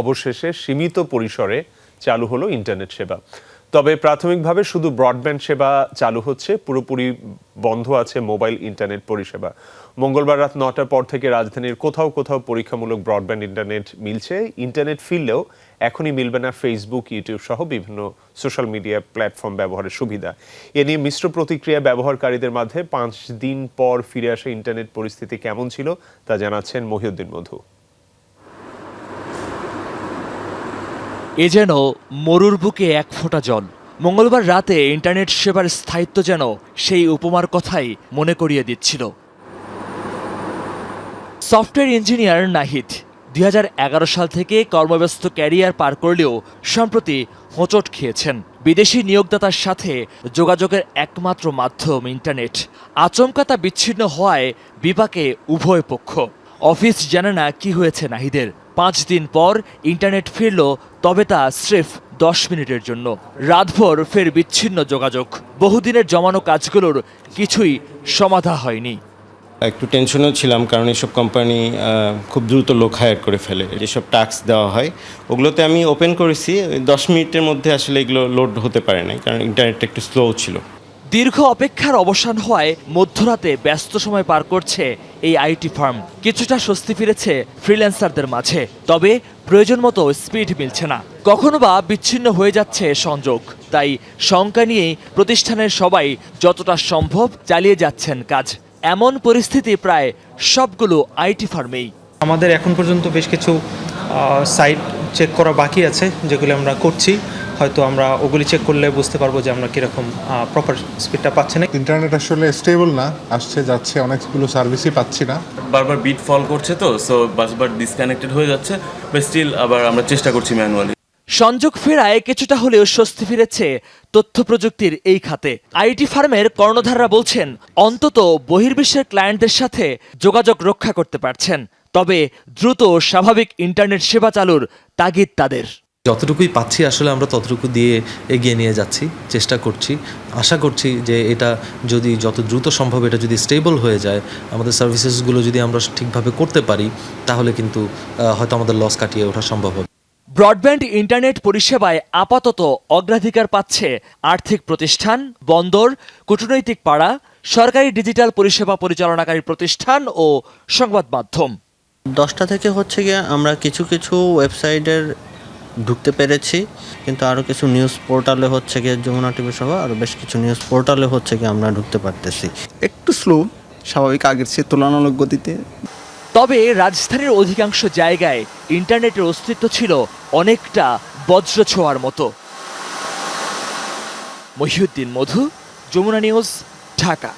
অবশেষে সীমিত পরিসরে চালু হলো ইন্টারনেট সেবা। তবে প্রাথমিকভাবে শুধু ব্রডব্যান্ড সেবা চালু হচ্ছে, পুরোপুরি বন্ধ আছে মোবাইল ইন্টারনেট পরিষেবা। মঙ্গলবার রাত নটার পর থেকে রাজধানীর কোথাও কোথাও পরীক্ষামূলক ব্রডব্যান্ড ইন্টারনেট মিলছে। ইন্টারনেট ফিরলেও এখনই মিলবে না ফেসবুক ইউটিউব সহ বিভিন্ন সোশ্যাল মিডিয়া প্ল্যাটফর্ম ব্যবহারের সুবিধা। এ নিয়ে মিশ্র প্রতিক্রিয়া ব্যবহারকারীদের মাঝে পাঁচ দিন পর ফিরে আসা ইন্টারনেট পরিস্থিতি কেমন ছিল তা জানাচ্ছেন মহিউদ্দিন মধু। এ যেন মরুর বুকে এক ফোঁটা জল। মঙ্গলবার রাতে ইন্টারনেট সেবার স্থায়িত্ব যেন সেই উপমার কথাই মনে করিয়ে দিচ্ছিল। সফটওয়্যার ইঞ্জিনিয়ার নাহিদ, দুই হাজার এগারো সাল থেকে কর্মব্যস্ত ক্যারিয়ার পার করলেও সম্প্রতি হোঁচট খেয়েছেন। বিদেশি নিয়োগদাতার সাথে যোগাযোগের একমাত্র মাধ্যম ইন্টারনেট। আচমকা তা বিচ্ছিন্ন হওয়ায় বিপাকে উভয় পক্ষ। অফিস জানে না কি হয়েছে নাহিদের। পাঁচ দিন পর ইন্টারনেট ফিরল, তবে তা স্রেফ দশ মিনিটের জন্য। রাতভর ফের বিচ্ছিন্ন যোগাযোগ। বহুদিনের জমানো কাজগুলোর কিছুই সমাধা হয়নি। একটু টেনশনেও ছিলাম, কারণ এসব কোম্পানি খুব দ্রুত লোক হায়ার করে ফেলে। যেসব টাস্ক দেওয়া হয়, ওগুলোতে আমি ওপেন করেছি। দশ মিনিটের মধ্যে আসলে এগুলো লোড হতে পারে নাই, কারণ ইন্টারনেটটা একটু স্লো ছিল। দীর্ঘ অপেক্ষার অবসান হওয়ায় মধ্যরাতে ব্যস্ত সময় পার করছে এই আইটি ফার্ম। কিছুটা স্বস্তি ফিরেছে ফ্রিল্যান্সারদের মাঝে, তবে প্রয়োজন মতো স্পিড মিলছে না। কখনো বা বিচ্ছিন্ন হয়ে যাচ্ছে সংযোগ, তাই শঙ্কা নিয়েই প্রতিষ্ঠানের সবাই যতটা সম্ভব চালিয়ে যাচ্ছেন কাজ। এমন পরিস্থিতি প্রায় সবগুলো আইটি ফার্মেই। আমাদের এখন পর্যন্ত বেশ কিছু সাইট চেক করা বাকি আছে, যেগুলো আমরা করছি। হয়তো আমরা ওগুলি চেক করলে বুঝতে পারব যে আমরা কীরকম প্রপার স্পিডটা পাচ্ছি না ইন্টারনেট আসলে স্টেবল না আসছে যাচ্ছে অনেকগুলো সার্ভিসই পাচ্ছি না। বারবার বিট ফল করছে তো সো বারবার ডিসকানেক্টেড হয়ে যাচ্ছে বাট স্টিল আবার আমরা চেষ্টা করছি ম্যানুয়ালি সংযোগ ফেরায় কিছুটা হলেও স্বস্তি ফিরেছে তথ্য প্রযুক্তির এই খাতে। আইটি ফার্মের কর্ণধাররা বলছেন অন্তত বহির্বিশ্বের ক্লায়েন্টদের সাথে যোগাযোগ রক্ষা করতে পারছেন তবে দ্রুত স্বাভাবিক ইন্টারনেট সেবা চালুর তাগিদ তাদের। যতটুকুই পাচ্ছি আসলে আমরা ততটুকু দিয়ে এগিয়ে নিয়ে যাচ্ছি চেষ্টা করছি। আশা করছি যে এটা যদি যত দ্রুত সম্ভব এটা যদি স্টেবল হয়ে যায় আমাদের সার্ভিসেসগুলো যদি আমরা ঠিকভাবে করতে পারি তাহলে কিন্তু হয়তো আমাদের লস কাটিয়ে ওঠা সম্ভব হবে। ব্রডব্যান্ড ইন্টারনেট পরিষেবায় আপাতত অগ্রাধিকার পাচ্ছে আর্থিক প্রতিষ্ঠান বন্দর কূটনৈতিক পাড়া সরকারি ডিজিটাল পরিষেবা পরিচালনাকারী প্রতিষ্ঠান ও সংবাদ মাধ্যম। দশটা থেকে হচ্ছে গিয়ে আমরা কিছু কিছু ওয়েবসাইটের ঢুকতে পেরেছি কিন্তু আরও কিছু নিউজ পোর্টালে হচ্ছে গিয়ে যমুনা টিভি সহ আরও বেশ কিছু নিউজ পোর্টালে হচ্ছে গিয়ে আমরা ঢুকতে পারতেছি। একটু স্লো স্বাভাবিক আগের চেয়ে তুলনামূলক গতিতে। তবে রাজধানীর অধিকাংশ জায়গায় ইন্টারনেটের অস্তিত্ব ছিল অনেকটা বজ্র ছোঁয়ার মতো। মহিউদ্দিন মধু যমুনা নিউজ ঢাকা।